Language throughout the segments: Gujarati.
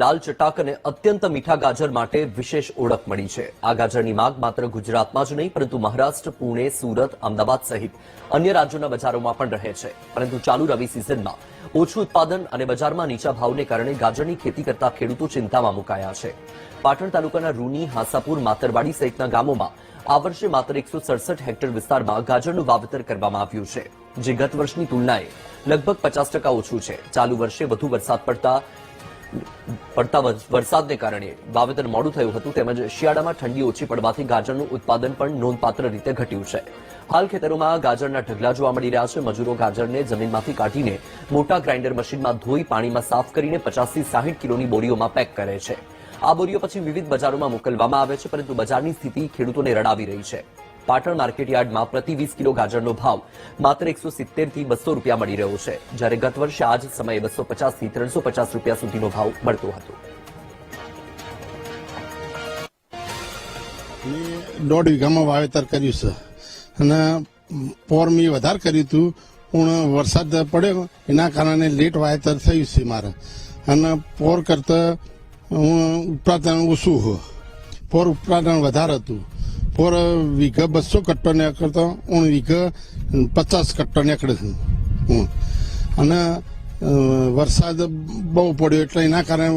લાલ ચટાક અને અત્યંત મીઠા ગાજર માટે વિશેષ ઓળખ મળી છે. આ ગાજરની માંગ માત્ર ગુજરાતમાં જ નહીં, પરંતુ મહારાષ્ટ્ર, પુણે, સુરત, અમદાવાદ સહિત અન્ય રાજ્યોના બજારોમાં પણ રહે છે. પરંતુ ચાલુ રવિ સિઝનમાં ઓછું ઉત્પાદન અને બજારમાં નીચા ભાવને કારણે ગાજરની ખેતી કરતા ખેડૂતો ચિંતામાં મુકાયા છે. પાટણ તાલુકાના રૂની, હાસાપુર, માતરવાડી સહિતના ગામોમાં આ વર્ષે માત્ર એકસો સડસઠ હેક્ટર વિસ્તારમાં ગાજરનું વાવેતર કરવામાં આવ્યું છે, જે ગત વર્ષની તુલનાએ લગભગ પચાસ ટકા ઓછું છે. ચાલુ વર્ષે વધુ વરસાદ પડતા પડતા વર- વરસાદને કારણે વાવેતર મોડું થયું હતું, તેમજ શિયાળામાં ઠંડી ઓછી પડવાથી ગાજરનું ઉત્પાદન પણ નોંધપાત્ર રીતે ઘટ્યું છે. હાલ ખેતરોમાં ગાજરના ઢગલા જોવા મળી રહ્યા છે. મજૂરો ગાજરને જમીનમાંથી કાઢીને મોટા ગ્રાઇન્ડર મશીનમાં ધોઈ પાણીમાં સાફ કરીને પચાસથી સાહીઠ કિલોની બોરીઓમાં પેક કરે છે. આ બોરીઓ પછી વિવિધ બજારોમાં મોકલવામાં આવે છે, પરંતુ બજારની સ્થિતિ ખેડૂતોને રડાવી રહી છે. પાટણ માર્કેટયાર્ડમાં પ્રતિ વીસ કિલો ગાજરનો ભાવ માત્ર એકસો સિત્તેરથી બસો રૂપિયા મળી રહ્યો છે, જ્યારે ગત વર્ષે આ જ સમયે બસો પચાસથી ત્રણસો પચાસ રૂપિયા સુધીનો ભાવ મળતો હતો. દોઢ વીઘામાં વાવેતર કર્યું છે. અને પોર મેં વધારે કર્યું હતું, પણ વરસાદ પડ્યો, એના કારણે લેટ વાવેતર થયું છે મારે. અને પોર કરતા હું ઉત્પાદન ઓછું હું પોર ઉત્પાદન વધારે હતું. પોર વીઘા બસો કટ્ટો ને કરતા હું વીઘા પચાસ કટ્ટો નીકળે છે. હું અને વરસાદ બહુ પડ્યો એટલે એના કારણે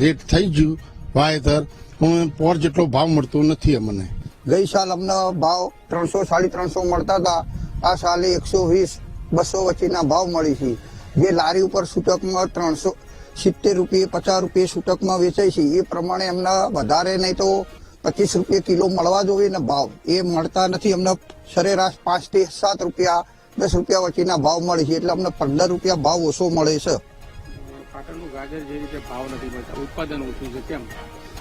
લેટ થઈ ગયું વાવેતર. હું પોર જેટલો ભાવ મળતો નથી અમને. ગઈ સાલ અમને ભાવ ત્રણસો, સાડી ત્રણસો મળતા હતા. આ સાલે એકસો વીસ, બસો વચ્ચેના ભાવ મળી છે. જે લારી ઉપર સૂચકમાં ત્રણસો સિત્તેર રૂપિયે, પચાસ રૂપિયે સૂચકમાં વેચાય છે. એ પ્રમાણે એમના વધારે નહીં તો પચીસ રૂપિયા કિલો મળવા જોઈએ ને ભાવ. એ મળતા નથી. અમને સરેરાશ પાંચથી સાત રૂપિયા દસ રૂપિયા વચ્ચેના ભાવ મળે છે. એટલે અમને પંદર રૂપિયા ભાવ ઓછો મળે છે.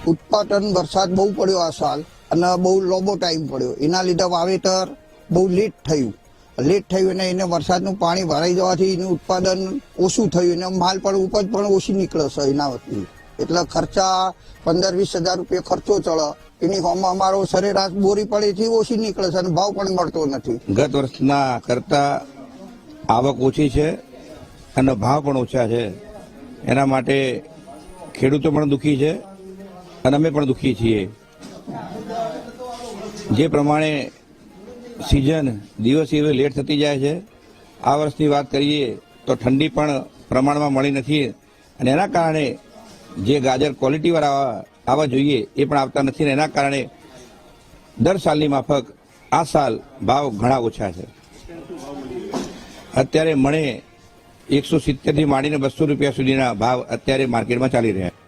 ઉત્પાદન વરસાદ બહુ પડ્યો આ સાલ અને બહુ લોબો ટાઈમ પડ્યો. એના લીધે વાવેતર બહુ લેટ થયું. લેટ થયું અને એને વરસાદનું પાણી ભરાઈ જવાથી એનું ઉત્પાદન ઓછું થયું. અને માલ પણ ઉપજ પણ ઓછી નીકળે છે એના વતી એટલે ખર્ચા પંદર વીસ હજાર રૂપિયા ખર્ચો ચડે. એની હોમાં અમારો સરેરાશ બોરી પડેથી ઓછી નીકળે છે અને ભાવ પણ મળતો નથી. ગત વર્ષના કરતા આવક ઓછી છે અને ભાવ પણ ઓછા છે. એના માટે ખેડૂતો પણ દુઃખી છે અને અમે પણ દુઃખી છીએ. જે પ્રમાણે સિઝન દિવસે દિવસે લેટ થતી જાય છે, આ વર્ષની વાત કરીએ તો ઠંડી પણ પ્રમાણમાં મળી નથી. અને એના કારણે જે ગાજર ક્વોલિટીવાળા આવવા જોઈએ એ પણ આવતા નથી ને એના કારણે દર સાલની માફક આ સાલ ભાવ ઘણા ઓછા છે. અત્યારે મણે એકસો સિત્તેરથી માંડીને બસો રૂપિયા સુધીના ભાવ અત્યારે માર્કેટમાં ચાલી રહ્યા છે.